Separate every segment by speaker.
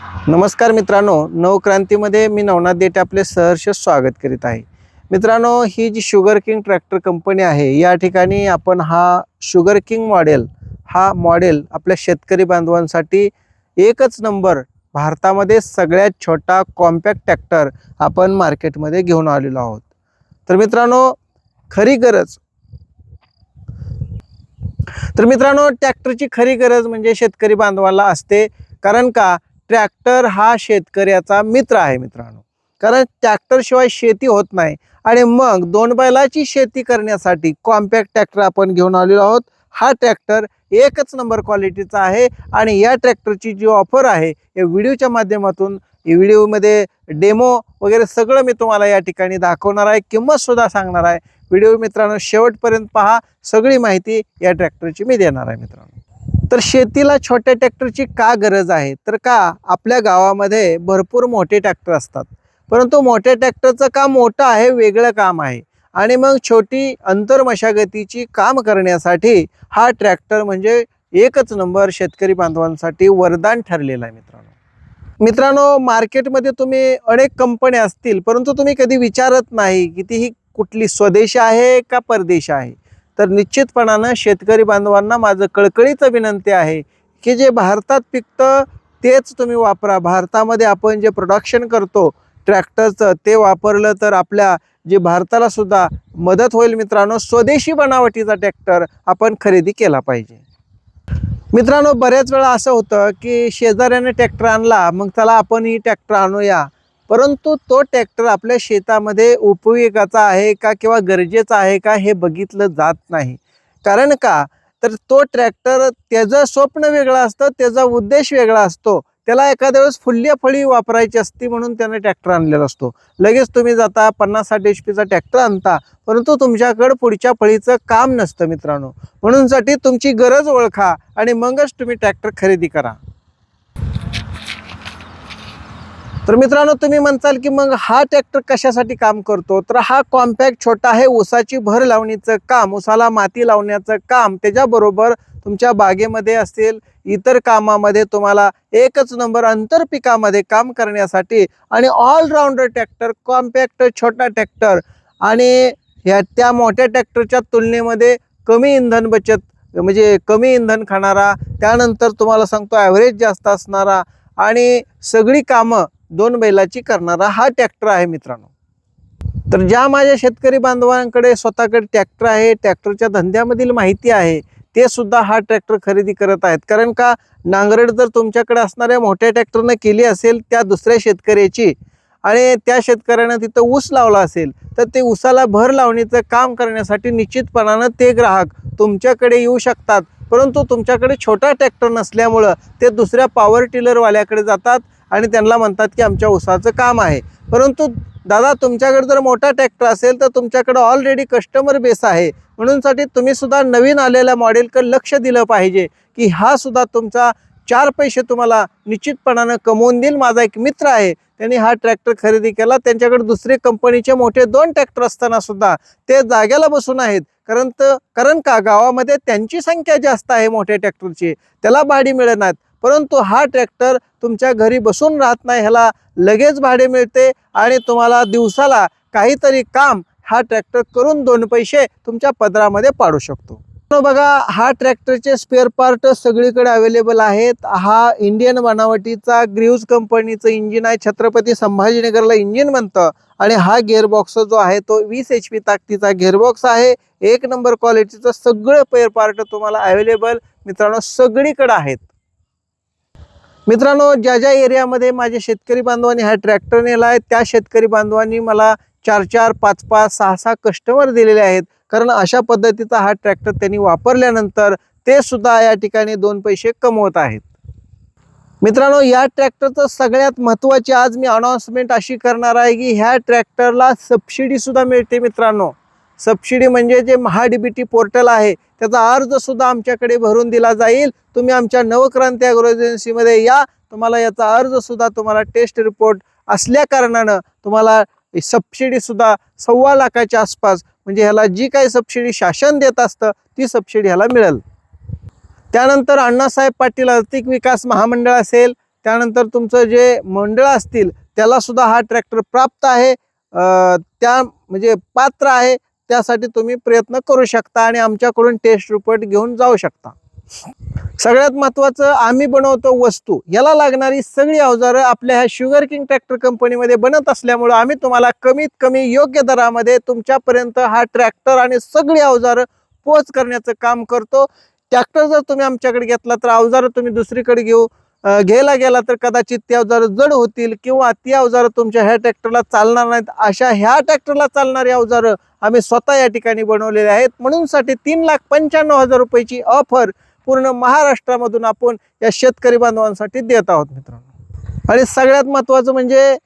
Speaker 1: नमस्कार मित्रांनो नवक्रांतीमध्ये मी नवनाथ देटे आपले सहर्ष स्वागत करीत आहे. मित्रांनो ही जी शुगर किंग ट्रॅक्टर कंपनी आहे या ठिकाणी आपण हा शुगर किंग मॉडेल हा मॉडेल आपल्या शेतकरी बांधवांसाठी एकच नंबर भारतामध्ये सगळ्यात छोटा कॉम्पॅक्ट ट्रॅक्टर आपण मार्केटमध्ये घेऊन आलेलो आहोत. तर मित्रांनो खरी गरज तर मित्रांनो ट्रॅक्टरची खरी गरज म्हणजे शेतकरी बांधवाला असते. कारण का? ट्रॅक्टर हा शेतकऱ्याचा मित्र आहे मित्रांनो. कारण ट्रॅक्टरशिवाय शेती होत नाही. आणि मग दोन बैलाची शेती करण्यासाठी कॉम्पॅक्ट ट्रॅक्टर आपण घेऊन आलेलो आहोत. हा ट्रॅक्टर एकच नंबर क्वालिटीचा आहे. आणि या ट्रॅक्टरची जी ऑफर आहे या व्हिडिओच्या माध्यमातून व्हिडिओमध्ये डेमो वगैरे सगळं मी तुम्हाला या ठिकाणी दाखवणार आहे. किंमतसुद्धा सांगणार आहे. व्हिडिओ मित्रांनो शेवटपर्यंत पहा. सगळी माहिती या ट्रॅक्टरची मी देणार आहे मित्रांनो. तर शेतीला छोट्या ट्रॅक्टरची का गरज आहे? तर का आपल्या गावामध्ये भरपूर मोठे ट्रॅक्टर असतात? परंतु मोठ्या ट्रॅक्टरचं काम मोठं आहे वेगळं काम आहे. आणि मग छोटी अंतर मशागतीची काम करण्यासाठी हा ट्रॅक्टर म्हणजे एकच नंबर शेतकरी बांधवांसाठी वरदान ठरलेला आहे मित्रांनो. मित्रांनो मार्केटमध्ये तुम्ही अनेक कंपन्या असतील परंतु तुम्ही कधी विचारत नाही की ती ही कुठली स्वदेश आहे का परदेश आहे? तर निश्चितपणानं शेतकरी बांधवांना माझं कळकळीचं विनंती आहे की जे भारतात पिकतं तेच तुम्ही वापरा. भारतामध्ये आपण जे प्रोडक्शन करतो ट्रॅक्टरचं ते वापरलं तर आपल्या जे भारताला सुद्धा मदत होईल मित्रांनो. स्वदेशी बनावटीचा ट्रॅक्टर आपण खरेदी केला पाहिजे. मित्रांनो बऱ्याच वेळा असं होतं की शेजाऱ्याने ट्रॅक्टर आणला मग त्याला आपणही ट्रॅक्टर आणूया. परंतु तो ट्रॅक्टर आपल्या शेतामध्ये उपयोगाचा आहे का किंवा गरजेचा आहे का हे बघितलं जात नाही. कारण का? तर तो ट्रॅक्टर त्याचं स्वप्न वेगळं असतं त्याचा उद्देश वेगळा असतो. त्याला एखाद्या वेळेस फुल्ल्या फळी वापरायची असती म्हणून त्याने ट्रॅक्टर आणलेला असतो. लगेच तुम्ही जाता पन्नास साठ एच पीचा ट्रॅक्टर आणता परंतु तुमच्याकडं पुढच्या फळीचं काम नसतं मित्रांनो. म्हणूनसाठी तुमची गरज ओळखा आणि मगच तुम्ही ट्रॅक्टर खरेदी करा. तर मित्रांनो तुम्ही म्हणताल की मग हा ट्रॅक्टर कशासाठी काम करतो? तर हा कॉम्पॅक्ट छोटा आहे ऊसाची भर लावणीचं काम ऊसाला माती लावण्याचं काम त्याच्याबरोबर तुमच्या बागेमध्ये असेल इतर कामामध्ये तुम्हाला एकच नंबर आंतरपिकामध्ये काम करण्यासाठी आणि ऑलराऊंडर ट्रॅक्टर कॉम्पॅक्ट छोटा ट्रॅक्टर आणि ह्या त्या मोठ्या ट्रॅक्टरच्या तुलनेमध्ये कमी इंधन बचत म्हणजे कमी इंधन खाणारा त्यानंतर तुम्हाला सांगतो ॲव्हरेज जास्त असणारा आणि सगळी कामं दोन बैलाची करणारा हा ट्रॅक्टर आहे मित्रांनो. तर ज्या माझ्या शेतकरी बांधवांकडे स्वतःकडे ट्रॅक्टर आहे ट्रॅक्टरच्या धंद्यामधील माहिती आहे ते सुद्धा हा ट्रॅक्टर खरेदी करत आहेत. कारण का नांगरड जर तुमच्याकडे असणाऱ्या मोठ्या ट्रॅक्टरनं केली असेल त्या दुसऱ्या शेतकऱ्याची आणि त्या शेतकऱ्यानं तिथं ऊस लावला असेल तर ते ऊसाला भर लावणीचं काम करण्यासाठी निश्चितपणानं ते ग्राहक तुमच्याकडे येऊ शकतात. परंतु तुमच्याकडे छोटा ट्रॅक्टर नसल्यामुळं ते दुसऱ्या पॉवर टिलरवाल्याकडे जातात आणि त्यांना म्हणतात की आमच्या ऊसाचं काम आहे. परंतु दादा तुमच्याकडे जर मोठा ट्रॅक्टर असेल तर तुमच्याकडे ऑलरेडी कस्टमर बेस आहे. म्हणूनसाठी तुम्हीसुद्धा नवीन आलेल्या मॉडेलकडे लक्ष दिलं पाहिजे की हा सुद्धा तुमचा चार पैसे तुम्हाला निश्चितपणानं कमवून देईल. माझा एक मित्र आहे त्यांनी हा ट्रॅक्टर खरेदी केला. त्यांच्याकडे दुसरे कंपनीचे मोठे दोन ट्रॅक्टर असताना सुद्धा ते जाग्याला बसून आहेत. कारण तर कारण का? गावामध्ये त्यांची संख्या जास्त आहे मोठ्या ट्रॅक्टरची त्याला भाडी मिळणार परंतु हा ट्रॅक्टर तुमच्या घरी बसून राहत नाही ह्याला लगेच भाडे मिळते आणि तुम्हाला दिवसाला काहीतरी काम हा ट्रॅक्टर करून दोन पैसे तुमच्या पदरामध्ये पाडू शकतो. बघा हा ट्रॅक्टरचे स्पेअर पार्ट सगळीकडे अवेलेबल आहेत. हा इंडियन बनावटीचा ग्रीव्ज कंपनीचं इंजिन आहे. छत्रपती संभाजीनगरला इंजिन म्हणतं. आणि हा गेअरबॉक्स जो आहे तो वीस एच पी ताकदीचा गेअरबॉक्स आहे. एक नंबर क्वालिटीचं सगळं पेअर पार्ट तुम्हाला अवेलेबल मित्रांनो सगळीकडे आहेत. मित्रांनो ज्या ज्या एरियामध्ये माझ्या शेतकरी बांधवांनी हा ट्रॅक्टर नेला आहे त्या शेतकरी बांधवांनी मला चार चार पाच पाच सहा सहा कस्टमर दिलेले आहेत. कारण अशा पद्धतीचा हा ट्रॅक्टर त्यांनी वापरल्यानंतर ते सुद्धा या ठिकाणी दोन पैसे कमवत आहेत. मित्रांनो या ट्रॅक्टरचं सगळ्यात महत्त्वाची आज मी अनाऊन्समेंट अशी करणार आहे की ह्या ट्रॅक्टरला सबसिडीसुद्धा मिळते मित्रांनो. सबसिडी म्हणजे जे महाडीबीटी पोर्टल आहे त्याचा अर्ज सुद्धा आमच्याकडे भरून दिला जाईल. तुम्ही आमच्या नवक्रांती अॅग्रो एजन्सीमध्ये या. तुम्हाला याचा अर्जसुद्धा तुम्हाला टेस्ट रिपोर्ट असल्या कारणानं तुम्हाला सबसिडीसुद्धा सव्वा लाखाच्या आसपास म्हणजे ह्याला जी काही सबसिडी शासन देत असतं ती सबसिडी ह्याला मिळेल. त्यानंतर अण्णासाहेब पाटील आर्थिक विकास महामंडळ असेल त्यानंतर तुमचं जे मंडळ असतील त्यालासुद्धा हा ट्रॅक्टर प्राप्त आहे. त्या म्हणजे पात्र आहे. त्यासाठी तुम्ही प्रयत्न करू शकता आणि आमच्याकडून टेस्ट रिपोर्ट घेऊन जाऊ शकता. सगळ्यात महत्वाचं आम्ही बनवतो वस्तू. याला लागणारी सगळी अवजारं आपल्या ह्या शुगर किंग ट्रॅक्टर कंपनीमध्ये बनत असल्यामुळं आम्ही तुम्हाला कमीत कमी योग्य दरामध्ये तुमच्यापर्यंत हा ट्रॅक्टर आणि सगळी अवजारं पोच करण्याचं काम करतो. ट्रॅक्टर जर तुम्ही आमच्याकडे घेतला तर अवजारं तुम्ही दुसरीकडे घेऊ. घ्यायला गेला तर कदाचित ती अवजारं जड होतील किंवा ती अवजारं तुमच्या ह्या ट्रॅक्टरला चालणार नाहीत. अशा ह्या ट्रॅक्टरला चालणारी अवजारं आम्ही स्वतः या ठिकाणी बनवलेले आहेत. म्हणून साठी तीन लाख पंच्याण्णव हजार रुपयाची ऑफर पूर्ण महाराष्ट्रामधून आपण या शेतकरी बांधवांसाठी देत आहोत मित्रांनो. आणि सगळ्यात महत्त्वाचं म्हणजे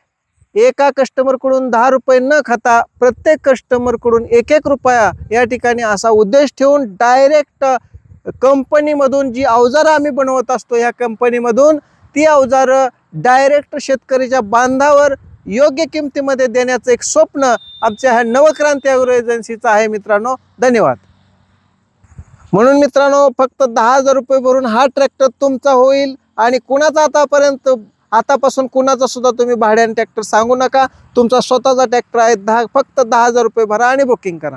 Speaker 1: एका कस्टमरकडून दहा रुपये न खाता प्रत्येक कस्टमरकडून एक एक रुपया या ठिकाणी असा उद्देश ठेवून डायरेक्ट कंपनीमधून जी अवजारं आम्ही बनवत असतो या कंपनीमधून ती अवजारं डायरेक्ट शेतकरीच्या बांधावर योग्य किमतीमध्ये देण्याचं एक स्वप्न आमच्या ह्या नवक्रांती अग्रो एजन्सीचं आहे मित्रांनो. धन्यवाद. म्हणून मित्रांनो फक्त दहा हजार रुपये भरून हा ट्रॅक्टर तुमचा होईल आणि कुणाचा आतापर्यंत आतापासून कुणाचा सुद्धा तुम्ही भाड्याने ट्रॅक्टर सांगू नका. तुमचा स्वतःचा ट्रॅक्टर आहे दहा फक्त दहा हजार रुपये भरा आणि बुकिंग करा.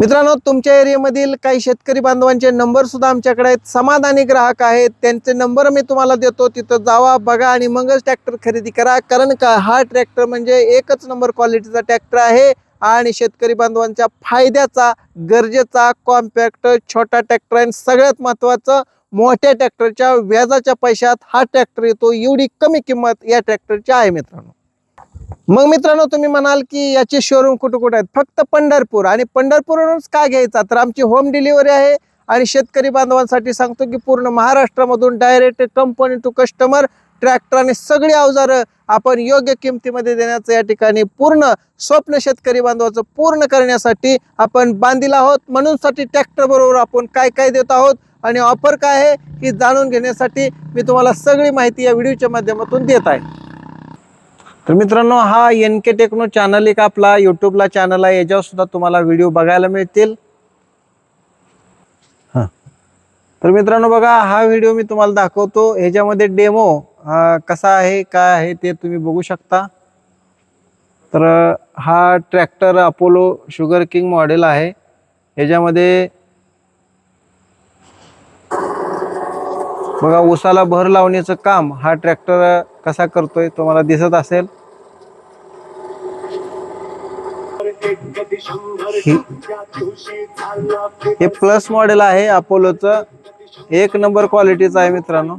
Speaker 1: मित्रांनो तुमच्या एरियामधील काही शेतकरी बांधवांचे नंबर सुद्धा आमच्याकडे आहेत. समाधानी ग्राहक आहेत. त्यांचे नंबर मी तुम्हाला देतो. तिथं जावा बघा आणि मगच ट्रॅक्टर खरेदी करा. कारण का हा ट्रॅक्टर म्हणजे एकच नंबर क्वालिटीचा ट्रॅक्टर आहे आणि शेतकरी बांधवांच्या फायद्याचा गरजेचा कॉम्पॅक्ट छोटा ट्रॅक्टर आणि सगळ्यात महत्त्वाचं मोठ्या ट्रॅक्टरच्या व्याजाच्या पैशात हा ट्रॅक्टर येतो. एवढी कमी किंमत या ट्रॅक्टरची आहे मित्रांनो. मग मित्रांनो तुम्ही म्हणाल की याचे शोरूम कुठं कुठं आहेत? फक्त पंढरपूर. आणि पंढरपूरवरूनच का घ्यायचा? तर आमची होम डिलिव्हरी आहे. आणि शेतकरी बांधवांसाठी सांगतो की पूर्ण महाराष्ट्रामधून direct company to customer tractor आणि सगळी अवजारं आपण योग्य किमतीमध्ये देण्याचं या ठिकाणी पूर्ण स्वप्न शेतकरी बांधवाचं पूर्ण करण्यासाठी आपण बांधील आहोत. म्हणूनसाठी ट्रॅक्टर बरोबर आपण काय काय देत आहोत? आणि ऑफर काय आहे? ही जाणून घेण्यासाठी मी तुम्हाला सगळी माहिती या व्हिडिओच्या माध्यमातून देत आहे. तर मित्रांनो हा एन के टेक्नो चॅनल एक आपला यूट्यूबला चॅनल आहे. याच्यावर सुद्धा तुम्हाला व्हिडिओ बघायला मिळतील. हां. तर मित्रांनो बघा हा व्हिडिओ मी तुम्हाला दाखवतो. ह्याच्यामध्ये डेमो कसा आहे काय आहे ते तुम्ही बघू शकता. तर हा tractor Apollo sugar king model आहे. ह्याच्यामध्ये बघा उसाला भर लावण्याचं काम हा ट्रॅक्टर कसा करतोय तुम्हाला दिसत असेल? हे- प्लस मॉडेल आहे अपोलोचं. एक नंबर क्वालिटीचं आहे मित्रांनो.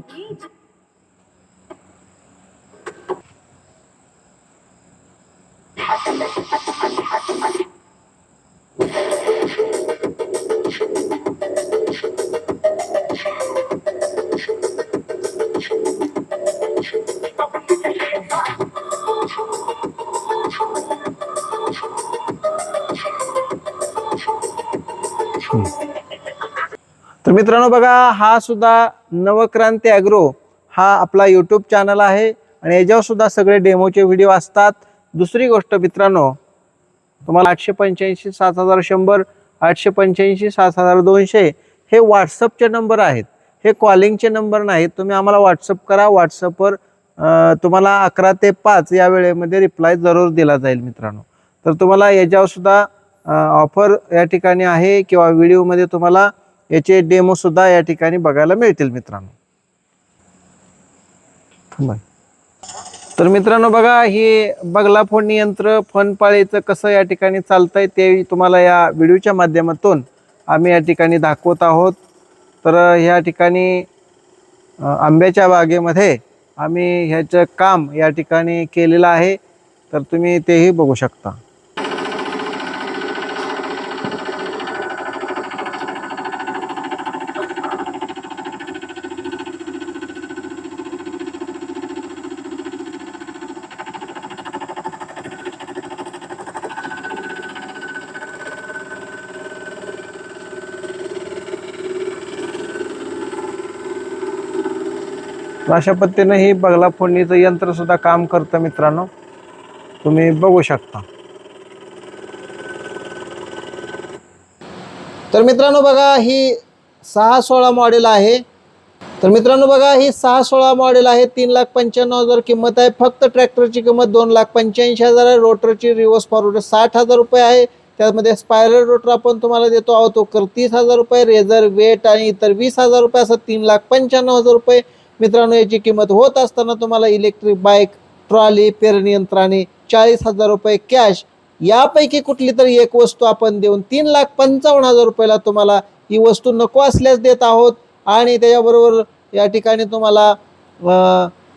Speaker 1: तर मित्रांनो बघा हा सुद्धा नवक्रांती ॲग्रो हा आपला यूट्यूब चॅनल आहे आणि याच्यावर सुद्धा सगळे डेमोचे व्हिडिओ असतात. दुसरी गोष्ट मित्रांनो तुम्हाला आठशे पंच्याऐंशी सात हजार शंभर आठशे पंच्याऐंशी सात हजार दोनशे हे व्हॉट्सअपचे नंबर आहेत. हे कॉलिंगचे नंबर नाहीत. तुम्ही आम्हाला व्हॉट्सअप करा. व्हॉट्सअपवर तुम्हाला अकरा ते पाच या वेळेमध्ये रिप्लाय जरूर दिला जाईल मित्रांनो. तर तुम्हाला याच्यावर सुद्धा ऑफर या ठिकाणी आहे किंवा व्हिडिओमध्ये तुम्हाला याचे डेमो सुद्धा या ठिकाणी बघायला मिळतील मित्रांनो. तर मित्रांनो बघा हे बगला फोडणी यंत्र फनपाळीचं कसं या ठिकाणी चालतंय ते तुम्हाला या व्हिडिओच्या माध्यमातून आम्ही या ठिकाणी दाखवत आहोत. तर ह्या ठिकाणी आंब्याच्या बागेमध्ये आम्ही ह्याचं काम या ठिकाणी केलेलं आहे. तर तुम्ही तेही बघू शकता. अशा पद्धतीनं ही बगला फोडणीचं यंत्रसुद्धा काम करतं मित्रांनो. तुम्ही बघू शकता. तर मित्रांनो बघा ही सहा सोळा मॉडेल आहे. तर मित्रांनो बघा ही सहा सोळा मॉडेल आहे. तीन लाख पंच्याण्णव हजार किंमत आहे. फक्त ट्रॅक्टरची किंमत दोन लाख पंच्याऐंशी हजार आहे. रोटरची रिव्हर्स फॉरवर्ड साठ हजार रुपये आहे. त्यामध्ये स्पायरल रोटर आपण तुम्हाला देतो आहोत. तो कर तीस हजार रुपये रेझर वेट आणि इतर वीस हजार रुपये असं तीन लाख पंच्याण्णव हजार रुपये. मित्रांनो याची किंमत होत असताना तुम्हाला इलेक्ट्रिक बाईक ट्रॉली पेरणी यंत्राने चाळीस हजार रुपये कॅश यापैकी कुठली तरी एक वस्तू आपण देऊन तीन लाख पंचावन्न हजार रुपयाला तुम्हाला ही वस्तू नको असल्यास देत आहोत. आणि त्याच्याबरोबर या ठिकाणी तुम्हाला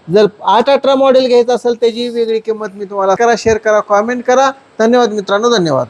Speaker 1: जर आठ अठरा मॉडेल घ्यायचं असेल त्याची वेगळी किंमत मी तुम्हाला करा शेअर करा कॉमेंट करा. धन्यवाद मित्रांनो धन्यवाद.